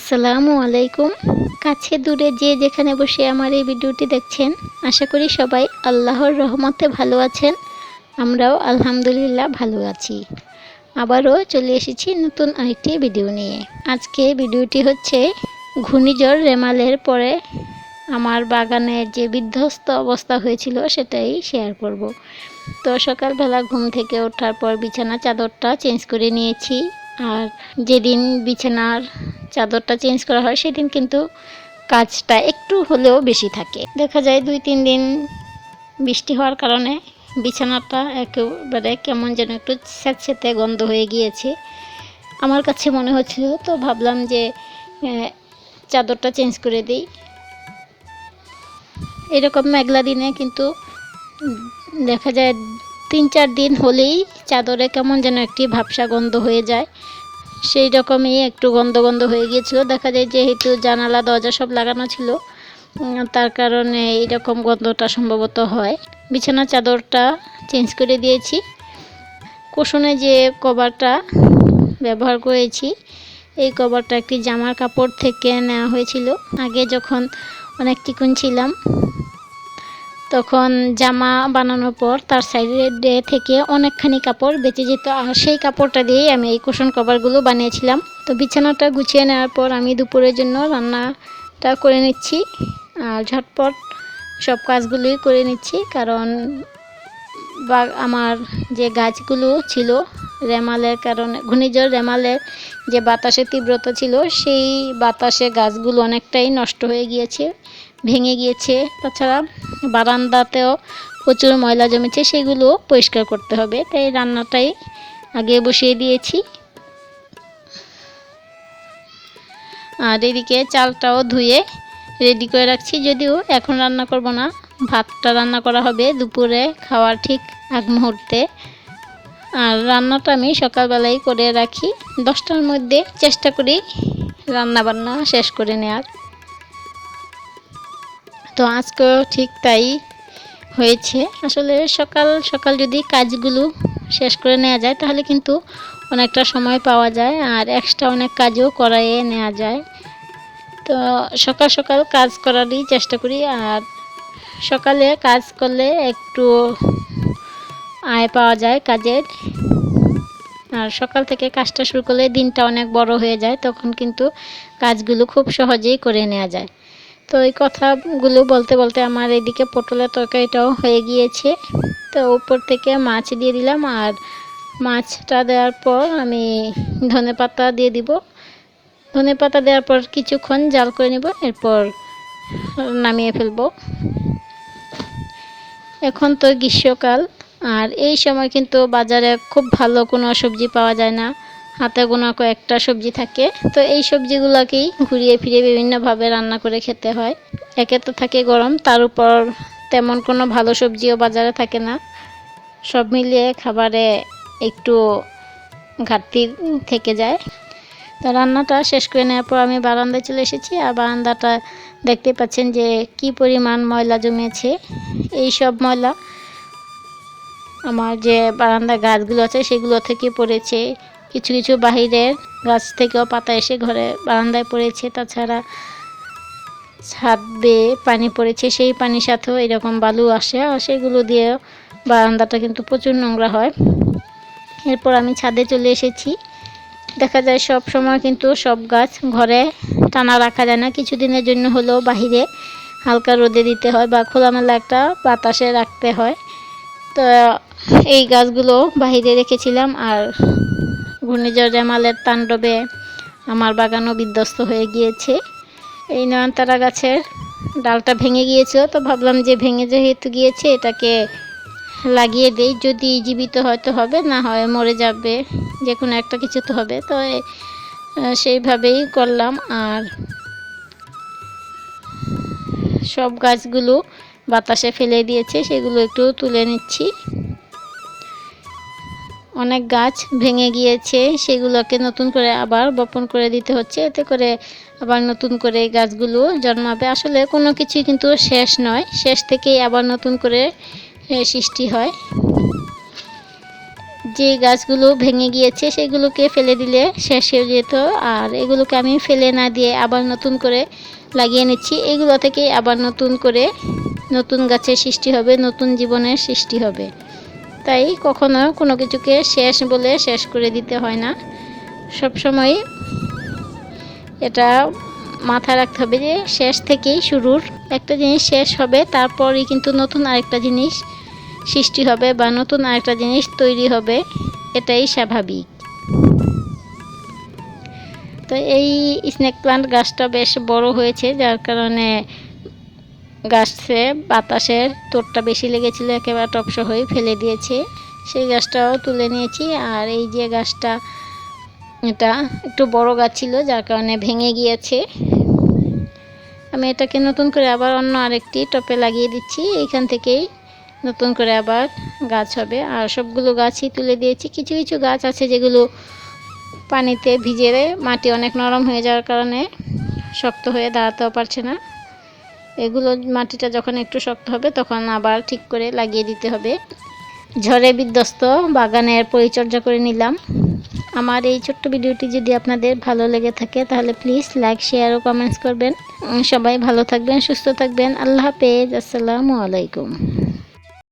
আসসালামু আলাইকুম। কাছে দূরে যে যেখানে বসে আমার এই ভিডিওটি দেখছেন, আশা করি সবাই আল্লাহর রহমতে ভালো আছেন। আমরাও আলহামদুলিল্লাহ ভালো আছি। আবারও চলে এসেছি নতুন আরেকটি ভিডিও নিয়ে। আজকে ভিডিওটি হচ্ছে ঘূর্ণিঝড় রেমালের পরে আমার বাগানের যে বিধ্বস্ত অবস্থা হয়েছিল সেটাই শেয়ার করব। তো সকালবেলা ঘুম থেকে ওঠার পর বিছানা চাদরটা চেঞ্জ করে নিয়েছি। আর যেদিন বিছানার চাদরটা চেঞ্জ করা হয়, সেদিন কিন্তু কাজটা একটু হলেও বেশি থাকে। দেখা যায় দুই, তিন দিন বৃষ্টি হওয়ার কারণে বিছানাটা একেবারে কেমন যেন একটু স্যাঁতস্যাঁতে গন্ধ হয়ে গিয়েছে। আমার কাছে মনে হচ্ছিল, তো ভাবলাম যে চাদরটা চেঞ্জ করে দিই। এরকম মেঘলা দিনে কিন্তু দেখা যায় তিন, চার দিন হলেই চাদরে কেমন যেন একটি ভাবসা গন্ধ হয়ে যায়। সেই রকমই একটু গন্ধ গন্ধ হয়ে গিয়েছিল। দেখা যায় যেহেতু জানালা, দরজা সব লাগানো ছিল তার কারণে এইরকম গন্ধটা সম্ভবত হয়। বিছানার চাদরটা চেঞ্জ করে দিয়েছি। কুশনে যে কভারটা ব্যবহার করেছি, এই কভারটা একটি জামার কাপড় থেকে নেওয়া হয়েছিল। আগে যখন অনেক চিকুন ছিলাম তখন জামা বানানোর পর তার সাইডে থেকে অনেকখানি কাপড় বেঁচে যেত। আর সেই কাপড়টা দিয়েই আমি এই কুশন কভারগুলো বানিয়েছিলাম। তো বিছানাটা গুছিয়ে নেওয়ার পর আমি দুপুরের জন্য রান্নাটা করে নিচ্ছি। আর ঝটপট সব কাজগুলোই করে নিচ্ছি। কারণ বা আমার যে গাছগুলো ছিল রেমালের কারণে, ঘূর্ণিঝড় রেমালের যে বাতাসের তীব্রতা ছিল, সেই বাতাসে গাছগুলো অনেকটাই নষ্ট হয়ে গিয়েছে। ভেঙে গিয়েছে। তাছাড়া বারান্দাতেও প্রচুর ময়লা জমেছে, সেগুলো পরিষ্কার করতে হবে। তাই রান্নাটাই আগে বসিয়ে দিয়েছি। আর এদিকে চালটাও ধুয়ে রেডি করে রাখছি। যদিও এখন রান্না করব না, ভাতটা রান্না করা হবে দুপুরে খাওয়ার ঠিক আগ মুহূর্তে। আর রান্নাটা আমি সকালবেলাই করে রাখি। দশটার মধ্যে চেষ্টা করি রান্না বান্না শেষ করে নেওয়ার তো আজকেও ঠিক তাই হয়েছে। আসলে সকাল সকাল যদি কাজগুলো শেষ করে নেওয়া যায়, তাহলে কিন্তু অনেকটা সময় পাওয়া যায় আর এক্সট্রা অনেক কাজও করাইয়ে নেওয়া যায়। তো সকাল সকাল কাজ করারই চেষ্টা করি আর সকালে কাজ করলে একটু আয় পাওয়া যায় কাজের। আর সকাল থেকে কাজটা শুরু করলে দিনটা অনেক বড় হয়ে যায়, তখন কিন্তু কাজগুলো খুব সহজেই করে নেওয়া যায়। তো এই কথাগুলো বলতে বলতে আমার এদিকে পটলের তরকারিটাও হয়ে গিয়েছে। তো উপর থেকে মাছ দিয়ে দিলাম আর মাছটা দেওয়ার পর আমি ধনে পাতা দিয়ে দিব। ধনে পাতা দেওয়ার পর কিছুক্ষণ জাল করে নেব, এরপর নামিয়ে ফেলব। এখন তো গ্রীষ্মকাল, আর এই সময় কিন্তু বাজারে খুব ভালো কোনো সবজি পাওয়া যায় না। হাতে গোনা কয়েকটা সবজি থাকে। তো এই সবজিগুলোকেই ঘুরিয়ে ফিরিয়ে বিভিন্নভাবে রান্না করে খেতে হয়। একে তো থাকে গরম, তার উপর তেমন কোনো ভালো সবজিও বাজারে থাকে না। সব মিলিয়ে খাবারে একটু ঘাটতি থেকে যায়। তো রান্নাটা শেষ করে নেওয়ার পর আমি বারান্দায় চলে এসেছি আর বারান্দাটা দেখতে পাচ্ছেন যে কি পরিমাণ ময়লা জমেছে। এই সব ময়লা আমার যে বারান্দা গাছগুলো আছে সেগুলো থেকে পড়েছে। কিছু কিছু বাহিরের গাছ থেকেও পাতা এসে ঘরে বারান্দায় পড়েছে। তাছাড়া ছাদ বেয়ে পানি পড়েছে। সেই পানির সাথেও এরকম বালু আসে আর সেগুলো দিয়ে বারান্দাটা কিন্তু প্রচুর নোংরা হয়। এরপর আমি ছাদে চলে এসেছি। দেখা যায় সব সময় কিন্তু সব গাছ ঘরে টানা রাখা যায় না। কিছুদিনের জন্য হলেও বাহিরে হালকা রোদে দিতে হয় বা খোলামেলা একটা বাতাসে রাখতে হয়। তো এই গাছগুলো বাহিরে রেখেছিলাম আর ঘূর্ণিঝড় জামালের তাণ্ডবে আমার বাগানও বিধ্বস্ত হয়ে গিয়েছে। এই নয়নতারা গাছের ডালটা ভেঙে গিয়েছিল, তো ভাবলাম যে ভেঙে যেহেতু গিয়েছে, এটাকে লাগিয়ে দেই। যদি জীবিত হয়তো হবে, না হয় মরে যাবে, যে কোনো একটা কিছু তো হবে। তো সেইভাবেই করলাম। আর সব গাছগুলো বাতাসে ফেলে দিয়েছে, সেগুলো একটু তুলে নিচ্ছি। অনেক গাছ ভেঙে গিয়েছে, সেগুলোকে নতুন করে আবার বপন করে দিতে হচ্ছে। এতে করে আবার নতুন করে গাছগুলো জন্মাবে। আসলে কোনো কিছুই কিন্তু শেষ নয়, শেষ থেকেই আবার নতুন করে সৃষ্টি হয়। যে গাছগুলো ভেঙে গিয়েছে, সেগুলোকে ফেলে দিলে শেষ হয়ে যেত। আর এগুলোকে আমি ফেলে না দিয়ে আবার নতুন করে লাগিয়ে নিচ্ছি। এগুলো থেকে আবার নতুন করে নতুন গাছের সৃষ্টি হবে, নতুন জীবনের সৃষ্টি হবে। তাই কখনো কোনো কিছুকে শেষ বলে শেষ করে দিতে হয় না। সবসময় এটা মাথায় রাখতে হবে যে শেষ থেকেই শুরুর একটা জিনিস শেষ হবে, তারপরই কিন্তু নতুন আরেকটা জিনিস সৃষ্টি হবে বা নতুন আরেকটা জিনিস তৈরি হবে, এটাই স্বাভাবিক। তো এই স্নেক প্লান্ট গাছটা বেশ বড় হয়েছে, যার কারণে গাছে বাতাসের তোরটা বেশি লেগেছিল, একেবারে টপস হয়ে ফেলে দিয়েছে। সেই গাছটাও তুলে নিয়েছি, আর এই যে গাছটা, এটা একটু বড় গাছ ছিল, যার কারণে ভেঙে গিয়েছে। আমি এটাকে নতুন করে আবার অন্য আরেকটি টপে লাগিয়ে দিচ্ছি, এইখান থেকেই নতুন করে আবার গাছ হবে। আর সবগুলো গাছই তুলে দিয়েছি। কিছু কিছু গাছ আছে যেগুলো পানিতে ভিজে মাটি অনেক নরম হয়ে যাওয়ার কারণে শক্ত হয়ে দাঁড়াতেও পারছে না। এগুলো মাটিটা যখন একটু শক্ত হবে, তখন আবার ঠিক করে লাগিয়ে দিতে হবে। ঝড়ে বিধ্বস্ত বাগানের পরিচর্যা করে নিলাম। আমার এই ছোট্ট ভিডিওটি যদি আপনাদের ভালো লেগে থাকে, তাহলে প্লিজ লাইক, শেয়ার ও কমেন্টস করবেন। সবাই ভালো থাকবেন, সুস্থ থাকবেন। আল্লাহ হাফেজ। আসসালামু আলাইকুম।